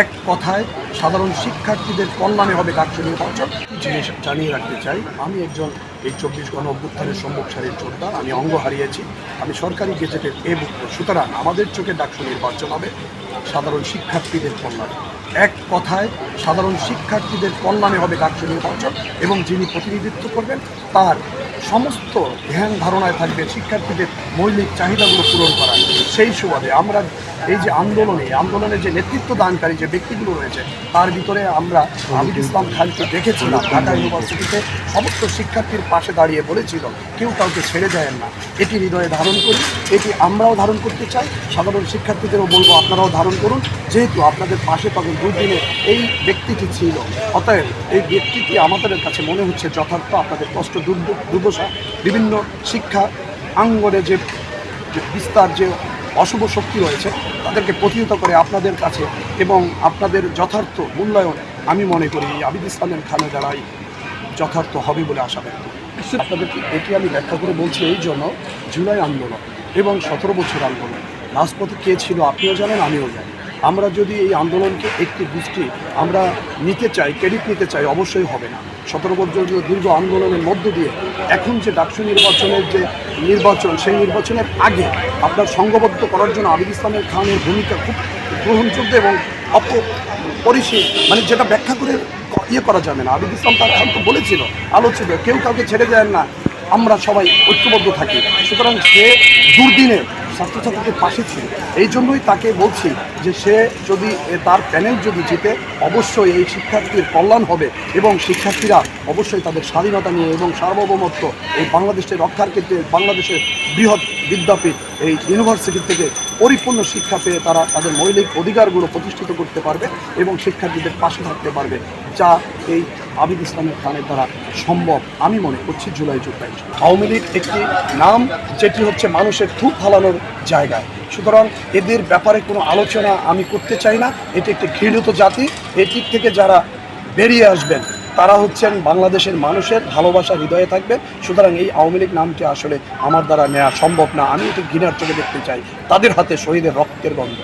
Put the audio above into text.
এক কথায় সাধারণ শিক্ষার্থীদের কল্যাণে হবে ডাকসু নির্বাচন জিনিস জানিয়ে রাখতে চাই। আমি একজন এই চব্বিশ গণ অভ্যুত্থানের সম্মুখ সারির যোদ্ধা। আমি অঙ্গ হারিয়েছি। আমি সরকারি গেজেটের এ ভুক্ত সুতরাং আমাদের চোখে ডাকসু নির্বাচন হবে। সাধারণ শিক্ষার্থীদের কল্যাণে। এক কথায় সাধারণ শিক্ষার্থীদের কল্যাণে হবে ডাকসু নির্বাচন এবং যিনি প্রতিনিধিত্ব করবেন, তার সমস্ত ধ্যান ধারণায় থাকবে, শিক্ষার্থীদের মৌলিক চাহিদাগুলো পূরণ করা সেই সুবাদে আমরা এই যে আন্দোলনে আন্দোলনে যে নেতৃত্ব দানকারী যে ব্যক্তিগুলো রয়েছে, তার ভিতরে আমরা আবিদ ইসলাম খানকে দেখেছিলাম ঢাকা ইউনিভার্সিটিতে। সমস্ত শিক্ষার্থীর পাশে দাঁড়িয়ে বলেছিল, কেউ কাউকে ছেড়ে যায় না। এটি হৃদয়ে ধারণ করি, এটি আমরাও ধারণ করতে চাই। সাধারণ শিক্ষার্থীদেরও বলব, আপনারাও ধারণ করুন। যেহেতু আপনাদের পাশে তখন দুদিনে এই ব্যক্তিটি ছিল। অতএব এই ব্যক্তিটি আমাদের কাছে মনে হচ্ছে যথার্থ, আপনাদের কষ্ট দুর্ভ- দুর্দশা বিভিন্ন শিক্ষা আঙ্গনে যে বিস্তার, যে অশুভ শক্তি রয়েছে, তাদেরকে প্রতিহত করে আপনাদের কাছে এবং আপনাদের যথার্থ মূল্যায়ন আমি মনে করি আবিদ ইসলামের খানে দ্বারাই যথার্থ হবে বলে আশা ব্যক্ত আপনাদেরকে এটি আমি ব্যাখ্যা করে বলছি এই জন্য, জুলাই আন্দোলন এবং সতেরো বছর আন্দোলন। রাজপথে কে ছিল আপনিও জানেন, আমিও জানি। আমরা যদি এই আন্দোলনকে একটি দৃষ্টি আমরা নিতে চাই ক্রেডিট নিতে চাই, অবশ্যই হবে না। সতেরো বছর দীর্ঘ আন্দোলনের মধ্য দিয়ে এখন যে ডাকসু নির্বাচনের যে নির্বাচন, সেই নির্বাচনের আগে আপনার সংঘবদ্ধ করার জন্য আবিদ ইসলামের খানের ভূমিকা খুব গ্রহণযোগ্য এবং অপরিসীম মানে যেটা ব্যাখ্যা করে ইয়ে করা যাবে না। আবিদ ইসলাম তার খান তো বলেছিল, আলোচিত, কেউ কাউকে ছেড়ে যায় না, আমরা সবাই ঐক্যবদ্ধ থাকি। সুতরাং সে দুর্দিনে ছাত্রছাত্রীদের পাশে ছিল। এই জন্যই তাকে বলছি যে সে যদি তার প্যানেল যদি জিতে, অবশ্যই এই শিক্ষার্থীর কল্যাণ হবে এবং শিক্ষার্থীরা অবশ্যই তাদের স্বাধীনতা নিয়ে এবং সার্বভৌমত্ব এই বাংলাদেশের রক্ষার ক্ষেত্রে বাংলাদেশের বৃহৎ বিদ্যাপীঠ এই ইউনিভার্সিটি থেকে পরিপূর্ণ শিক্ষা পেয়ে তারা তাদের মৌলিক অধিকারগুলো প্রতিষ্ঠিত করতে পারবে এবং শিক্ষার্থীদের পাশে থাকতে পারবে, যা এই আবিদ ইসলামের খানের দ্বারা সম্ভব। আমি মনে করছি জুলাই জুলাই আওয়ামী লীগ একটি নাম, যেটি হচ্ছে মানুষের থুপ ফালানোর জায়গায় সুতরাং এদের ব্যাপারে কোনো আলোচনা আমি করতে চাই না। এটি একটি ঘৃণিত জাতি। এটির থেকে যারা বেরিয়ে আসবেন তারা হচ্ছেন বাংলাদেশের মানুষের ভালোবাসা হৃদয়ে থাকবে। সুতরাং এই আওয়ামী লীগ নামটি আসলে আমার দ্বারা নেওয়া সম্ভব না। আমি এটি ঘৃণার চোখে দেখতে চাই। তাদের হাতে শহীদের রক্তের গন্ধ।